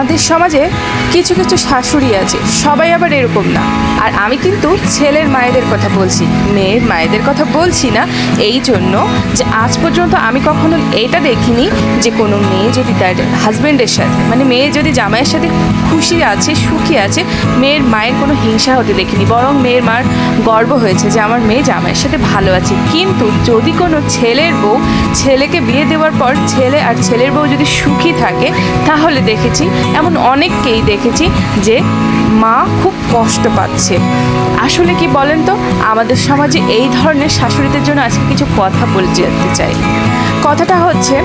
আমাদের সমাজে কিছু কিছু শাশুড়ি আছে, সবাই আবার এরকম না। আর আমি কিন্তু ছেলের মায়েদের কথা বলছি, মেয়ের মায়েদের কথা বলছি না, এই জন্য যে আজ পর্যন্ত আমি কখনো এটা দেখিনি যে কোনো মেয়ে যদি তার হাজব্যান্ডের সাথে মানে মেয়ে যদি জামাইয়ের সাথে খুশি আছে, সুখী আছে, মেয়ের মায়ের কোনো হিংসা হতে দেখিনি। বরং মেয়ের মার গর্ব হয়েছে যে আমার মেয়ে জামাইয়ের সাথে ভালো আছে। কিন্তু যদি কোনো ছেলের বউ ছেলেকে বিয়ে দেওয়ার পর ছেলে আর ছেলের বউ যদি সুখী থাকে, তাহলে দেখেছি এমন অনেককেই দেখেছি যে মা খুব কষ্ট পাচ্ছে। আসলে কি বলেন তো? আমাদের সমাজে এই ধরনের শাশুড়িদের জন্য আজকে কিছু কথা বলতে যেতে চাই। কথাটা হচ্ছে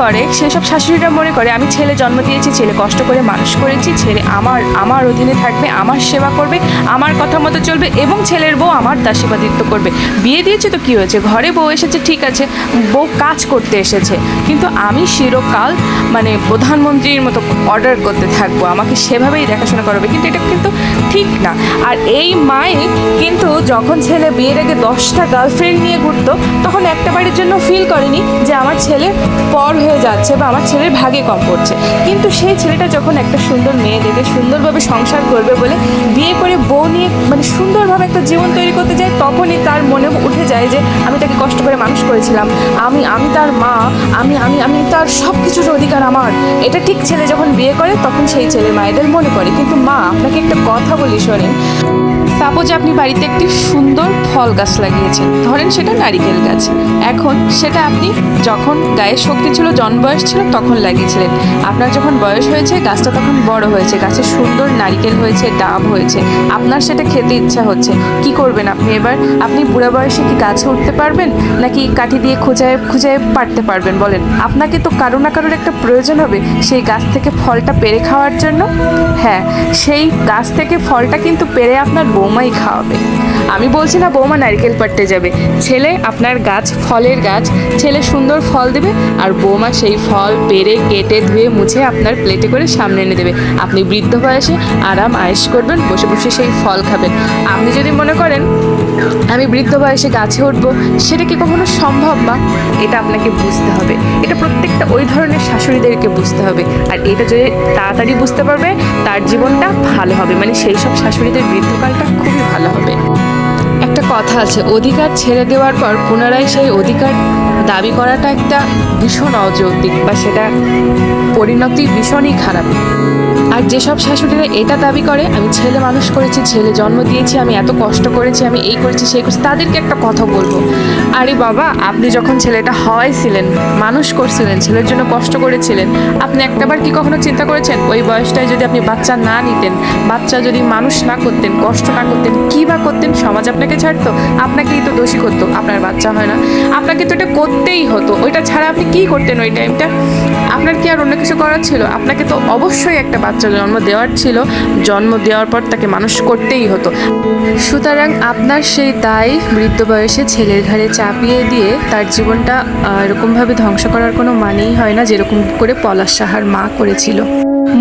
করে সেসব শাশুড়িরা মনে করে, আমি ছেলে জন্ম দিয়েছি, ছেলে কষ্ট করে মানুষ করেছি, ছেলে আমার আমার অধীনে থাকবে, আমার সেবা করবে, আমার কথা মতো চলবে এবং ছেলের বউ আমার দাসীবাদিত্ব করবে। বিয়ে দিয়েছে তো কী হয়েছে? ঘরে বউ এসেছে, ঠিক আছে, বউ কাজ করতে এসেছে, কিন্তু আমি চিরকাল মানে প্রধানমন্ত্রীর মতো অর্ডার করতে থাকব, আমাকে সেভাবেই দেখাশোনা করবে, কিন্তু এটা কিন্তু ঠিক না। আর এই মায়ে কিন্তু যখন ছেলে বিয়ের আগে দশটা গার্লফ্রেন্ড নিয়ে ঘুরতো, তখন একটা বাড়ির জন্য ফিল করেনি যে আমার ছেলে পর হয়ে যাচ্ছে বা আমার ছেলের ভাগে কম পড়ছে। কিন্তু সেই ছেলেটা যখন একটা সুন্দর মেয়ে দেখে সুন্দরভাবে সংসার করবে বলে বিয়ে করে বউ নিয়ে মানে সুন্দরভাবে একটা জীবন তৈরি করতে যায়, তখনই তার মনে উঠে যায় যে আমি তাকে কষ্ট করে মানুষ করেছিলাম। আমি আমি তার মা, আমি আমি আমি তার সব কিছুর অধিকার আমার। এটা ঠিক ছেলে যখন বিয়ে করে, তখন সেই ছেলে মায়েদের মনে করে কিন্তু মা, আপনাকে একটা কথা বলি শোনেন। সাপোজ আপনি বাড়িতে একটি সুন্দর ফল গাছ লাগিয়েছেন, ধরেন সেটা নারিকেল গাছ। এখন সেটা আপনি যখন গায়ে শক্তি ছিল জন্ম বয়স ছিল, তখন লাগিয়েছিলেন। আপনার যখন বয়স হয়েছে, গাছটা তখন বড় হয়েছে, গাছে সুন্দর নারিকেল হয়েছে, ডাব হয়েছে, আপনার সেটা খেতে ইচ্ছা হচ্ছে। কি করবেন আপনি এবার? আপনি বুড়া বয়সে কি গাছে উঠতে পারবেন, নাকি কাঠি দিয়ে খুঁজায় খুঁজায় পারতে পারবেন, বলেন? আপনাকে তো কারও না কারোর একটা প্রয়োজন হবে, সেই গাছ থেকে ফলটা পেরে খাওয়ার জন্য? হ্যাঁ সেই গাছ থেকে ফলটা কিন্তু পেরে আপনার বৌমাই খাওয়াবে। আমি বলছি না বৌমা নারকেল পাড়তে যাবে। ছেলে আপনার গাছ, ফলের গাছ, ছেলে সুন্দর ফল দেবে আর বৌমা সেই ফল পেরে, কেটে, ধুয়ে, মুছে আপনার প্লেটে করে সামনে এনে দেবে। আপনি বৃদ্ধ বয়সে আরাম আয়েস করবেন, বসে বসে সেই ফল খাবেন। আপনি যদি মনে করেন আমি বৃদ্ধ বয়সে গাছে উঠবো, সেটা কি কখনো সম্ভব বা এটা আপনাকে বুঝতে হবে। এটা প্রত্যেকটা ওই ধরনের শাশুড়িদেরকে বুঝতে হবে। আর এটা যদি তাড়াতাড়ি বুঝতে পারবে, তার জীবনটা ভালো হবে। মানে সেই সব শাশুড়িদের বৃদ্ধকালটা খুবই ভালো হবে। একটা কথা আছে, অধিকার ছেড়ে দেওয়ার পর পুনরায় সেই অধিকার দাবি করাটা একটা ভীষণ অযৌক্তিক বা সেটা পরিণতি ভীষণই খারাপ। আর যেসব শাশুড়িরা এটা দাবি করে, আমি ছেলে মানুষ করেছি, ছেলে জন্ম দিয়েছি, আমি এত কষ্ট করেছি, আমি এই করেছি, সেই করেছি, তাদেরকে একটা কথা বলব। আরে বাবা, আপনি যখন ছেলেটা হওয়াইছিলেন মানুষ করছিলেন, ছেলের জন্য কষ্ট করেছিলেন, আপনি একটাবার কি কখনো চিন্তা করেছেন, ওই বয়সটায় যদি আপনি বাচ্চা না নিতেন, বাচ্চা যদি মানুষ না করতেন, কষ্ট না করতেন, কী বা করতেন, সমাজ আপনাকে ছাড়তো? আপনাকেই তো দোষী করতো, আপনার বাচ্চা হয় না। আপনাকে তো এটা করতেই হতো, ওইটা ছাড়া আপনি কী করতেন ওই টাইমটা আপনার কি আর অন্য কিছু করার ছিল? আপনাকে তো অবশ্যই একটা বাচ্চা জন্ম দেওয়ার ছিল। জন্ম দেওয়ার পর তাকে মানুষ করতেই হতো। সুতরাং আপনার সেই দায় বৃদ্ধ বয়সে ছেলের ঘাড়ে চাপিয়ে দিয়ে তার জীবনটা এরকমভাবে ধ্বংস করার কোনো মানেই হয় না যেরকম করে পলাশ সাহার মা করেছিল।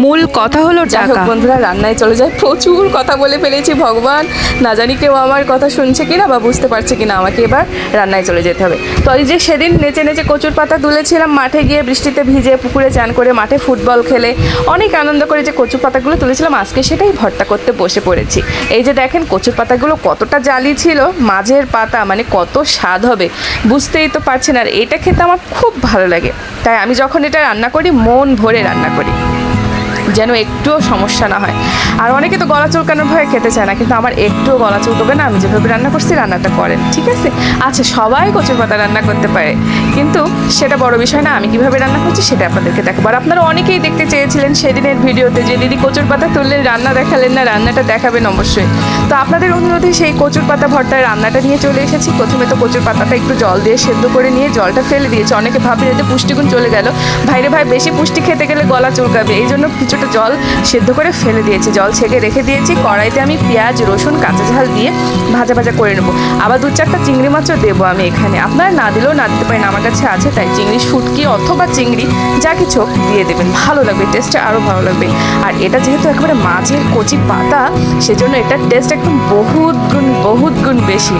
মূল কথা হলো টাকা। বন্ধুরা রান্নায় চলে যায় প্রচুর কথা বলে ফেলেছি ভগবান। না জানি কেউ আমার কথা শুনছে কিনা বা বুঝতে পারছে কিনা আমাকে এবার রান্নায় চলে যেতে হবে। তো এই যে সেদিন নেচে নেচে কচুর পাতা তুলেছিলাম মাঠে গিয়ে বৃষ্টিতে ভিজে পুকুরে চান করে মাঠে ফুটবল খেলে অনেক আনন্দ করে যে কচুর পাতাগুলো তুলেছিলাম, আজকে সেটাই ভর্তা করতে বসে পড়েছি। এই যে দেখেন কচুর পাতাগুলো কতটা জালি ছিল, মাঝের পাতা মানে কত স্বাদ হবে বুঝতেই তো পারছেন। আর এটা খেতে আমার খুব ভালো লাগে। তাই আমি যখন এটা রান্না করি, মন ভরে রান্না করি। যেন একটুও সমস্যা না হয়। আর অনেকে তো গলা চুলকানোর ভয়ে খেতে চায় না, কিন্তু আমার একটুও গলা চুলকবে না, আমি যেভাবে রান্না করছি রান্নাটা করেন, ঠিক আছে? আচ্ছা সবাই কচুর পাতা রান্না করতে পারে, কিন্তু সেটা বড় বিষয় না, আমি কীভাবে রান্না করছি সেটা আপনাদেরকে দেখাবো। আর আপনারা অনেকেই দেখতে চেয়েছিলেন সেদিনের ভিডিওতে যে, দিদি, কচুর পাতা তুললে রান্না দেখালেন না, রান্নাটা দেখাবেন অবশ্যই। তো আপনাদের অনুরোধে সেই কচুর পাতা ভর্তার রান্নাটা নিয়ে চলে এসেছি। প্রথমে তো কচুর পাতাটা একটু জল দিয়ে সেদ্ধ করে নিয়ে জলটা ফেলে দিয়েছে। অনেকে ভাবে যে পুষ্টিগুণ চলে গেল। ভাইরে ভাই, বেশি পুষ্টি খেতে গেলে গলা চুলকাবে এই জন্য কিছুটা জল সেদ্ধ করে ফেলে দিয়েছি। জল ছেঁকে রেখে দিয়েছি। কড়াইতে আমি পেঁয়াজ, রসুন, কাঁচা ঝাল দিয়ে ভাজা ভাজা করে নেব। আবার দু চারটা চিংড়ি মাছও দেবো আমি এখানে। আপনারা না দিলেও না দিতে পারেন, আমার কাছে আছে তাই। চিংড়ি শুটকি অথবা চিংড়ি, যা কিছু দিয়ে দেবেন। ভালো লাগবে টেস্টটা আরও ভালো লাগবে। আর এটা যেহেতু একেবারে মাছের কচি পাতা, সেজন্য এটার টেস্ট একদম বহুত গুণ বহুত গুণ বেশি।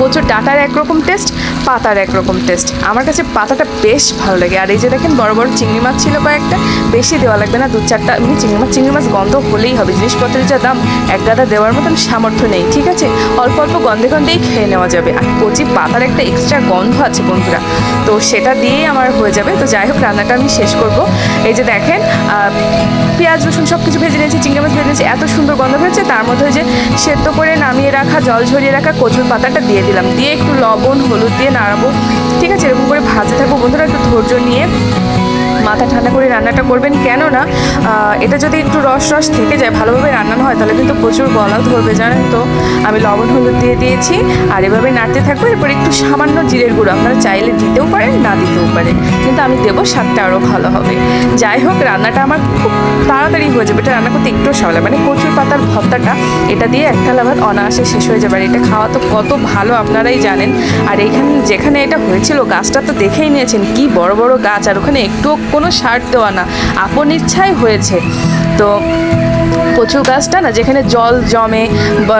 কচুর ডাটার একরকম টেস্ট পাতার একরকম টেস্ট আমার কাছে পাতাটা বেশ ভালো লাগে। আর এই যে দেখেন, বড় বড় চিংড়ি মাছ ছিল কয়েকটা, বেশি দেওয়া লাগবে না দু চারটা। এমনি চিংড়ি মাছ চিংড়ি মাছ গন্ধ হলেই হবে। জিনিসপত্রের যা দাম, এক গাদা দেওয়ার মতন সামর্থ্য নেই, ঠিক আছে? অল্প অল্প গন্ধে গন্ধেই খেয়ে নেওয়া যাবে। আর কচি পাতার একটা এক্সট্রা গন্ধ আছে বন্ধুরা। তো সেটা দিয়েই আমার হয়ে যাবে। তো যাই হোক, রান্নাটা আমি শেষ করব। এই যে দেখেন পেঁয়াজ, রসুন সব কিছু ভেজে নিয়েছি, চিংড়ি মাছ ভেজে নিয়েছি। এত সুন্দর গন্ধ হয়েছে তার মধ্যে যে সেদ্ধ করে নামিয়ে রাখা, জল ঝরিয়ে রাখা কচুর পাতাটা দিয়ে দিলাম। দিয়ে একটু লবণ, হলুদ দিয়ে নাড়াবো। ঠিক আছে, এরকম করে ভাজা থাকব। বন্ধুরা, একটু ধৈর্য নিয়ে মাথা ঠান্ডা করে রান্নাটা করবেন কেননা এটা যদি একটু রস রস থেকে যায়, ভালোভাবে রান্নানো হয়, তাহলে কিন্তু প্রচুর গলাও ধরবে, জানেন তো? আমি লবণ, হলুদ দিয়ে দিয়েছি, আর এভাবে নাড়তে থাকব, এরপর একটু সামান্য জিরের গুঁড়ো আপনারা চাইলে দিতেও পারেন, না দিতেও পারেন, কিন্তু আমি দেবো স্বাদটা আরও ভালো হবে। যাই হোক, রান্নাটা আমার খুব তাড়াতাড়ি হয়ে যাবে, এটা রান্না করতে একটু সামলা মানে কচুর পাতার ভর্তাটা, এটা দিয়ে একটা লাভার অনায়াসে শেষ হয়ে যাবে, আর এটা খাওয়া তো কত ভালো আপনারাই জানেন। আর এইখানে, যেখানে এটা হয়েছিল, গাছটা তো দেখেই নিয়েছেন, কি বড় বড় গাছ, আর ওখানে একটু কোনো সার দেওয়া না। আপন ইচ্ছাই হয়েছে। তো কচু গাছটা না, যেখানে জল জমে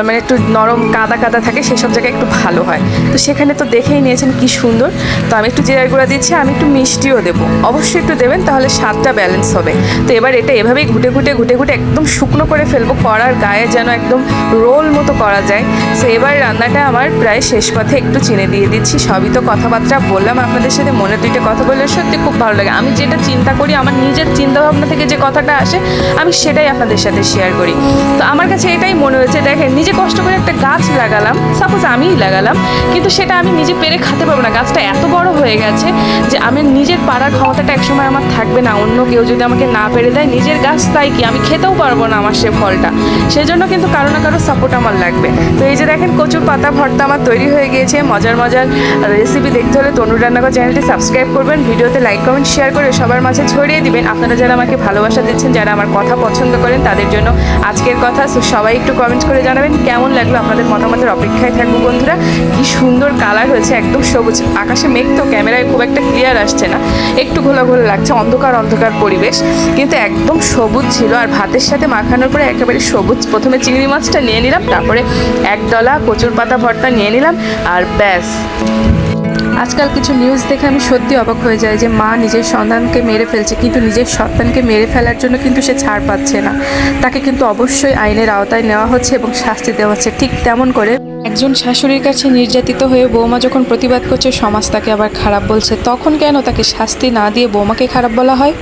মানে একটু নরম কাদা কাদা থাকে, সেসব জায়গায় একটু ভালো হয়। তো সেখানে তো দেখেই নিয়েছেন কি সুন্দর। তো আমি একটু জিরার গুঁড়া দিচ্ছি, আমি একটু মিষ্টিও দেবো। অবশ্যই একটু দেবেন, তাহলে স্বাদটা ব্যালেন্স হবে। তো এবার এটা এভাবেই ঘুটে ঘুটে ঘুটে ঘুটে একদম শুকনো করে ফেলব, কড়ার গায়ে যেন একদম রোল মতো করা যায়। তো এবার রান্নাটা আমার প্রায় শেষ পথে একটু চিনে দিয়ে দিচ্ছি, সবই তো কথাবার্তা বললাম আপনাদের সাথে, মনে দুইটা কথা বললে সত্যি খুব ভালো লাগে। আমি যেটা চিন্তা করি, আমার নিজের চিন্তা ভাবনা থেকে যে কথাটা আসে, আমি সেটাই আপনাদের সাথে শেয়ার করি। তো আমার কাছে এটাই মনে হয়েছে, দেখেন, নিজে কষ্ট করে একটা গাছ লাগালাম সাপোজ আমিই লাগালাম, কিন্তু সেটা আমি নিজে পেরে খেতে পারব না। গাছটা এত বড় হয়ে গেছে যে আমি নিজের পাড়ার ক্ষমতাটা একসময় আমার থাকবে না। অন্য কেউ যদি আমাকে না পেরে দেয়, নিজের গাছ তাই কি? আমি খেতেও পারব না আমার সে ফলটা। সেজন্য কিন্তু কারও না কারও সাপোর্ট আমার লাগবে। তো এই যে দেখেন, কচুর পাতা ভর্তা আমার তৈরি হয়ে গিয়েছে। মজার মজার রেসিপি দেখতে হলে তনু রান্নাঘর চ্যানেলটি সাবস্ক্রাইব করবেন। ভিডিওতে লাইক কমেন্ট শেয়ার করে সবার মাঝে ছড়িয়ে দিবেন। আপনারা যারা আমাকে ভালোবাসা দিচ্ছেন, যারা আমার কথা পছন্দ করেন, তাদের জন্য আজকের কথা সবাই একটু কমেন্ট করে জানাবেন কেমন লাগল আপনাদের মতামতের অপেক্ষায় থাকব বন্ধুরা। কি সুন্দর কালার হয়েছে, একদম সবুজ। আকাশে মেঘ তো ক্যামেরায় খুব একটা ক্লিয়ার আসছে না। একটু ঘোলা ঘোলা লাগছে, অন্ধকার অন্ধকার পরিবেশ। কিন্তু একদম সবুজ ছিল, আর ভাতের সাথে মাখানোর পরে একেবারে সবুজ। প্রথমে চিংড়ি মাছটা নিয়ে নিলাম, তারপরে এক ডলা কচুর পাতা ভর্তা নিয়ে নিলাম, আর ব্যাস। আজকাল কিছু নিউজ দেখে আমি সত্যি অবাক হয়ে যাই যে মা নিজের সন্তানকে মেরে ফেলছে, কিন্তু নিজের সন্তানকে মেরে ফেলার জন্য কিন্তু সে ছাড় পাচ্ছে না। তাকে কিন্তু অবশ্যই আইনের আওতায় নেওয়া হচ্ছে এবং শাস্তি দেওয়া হচ্ছে। ঠিক তেমন করে একজন শাশুড়ির কাছে নির্যাতিত হয়ে বৌমা যখন প্রতিবাদ করছে, সমাজ তাকে আবার খারাপ বলছে। তখন কেন তাকে শাস্তি না দিয়ে বৌমাকে খারাপ বলা হয়?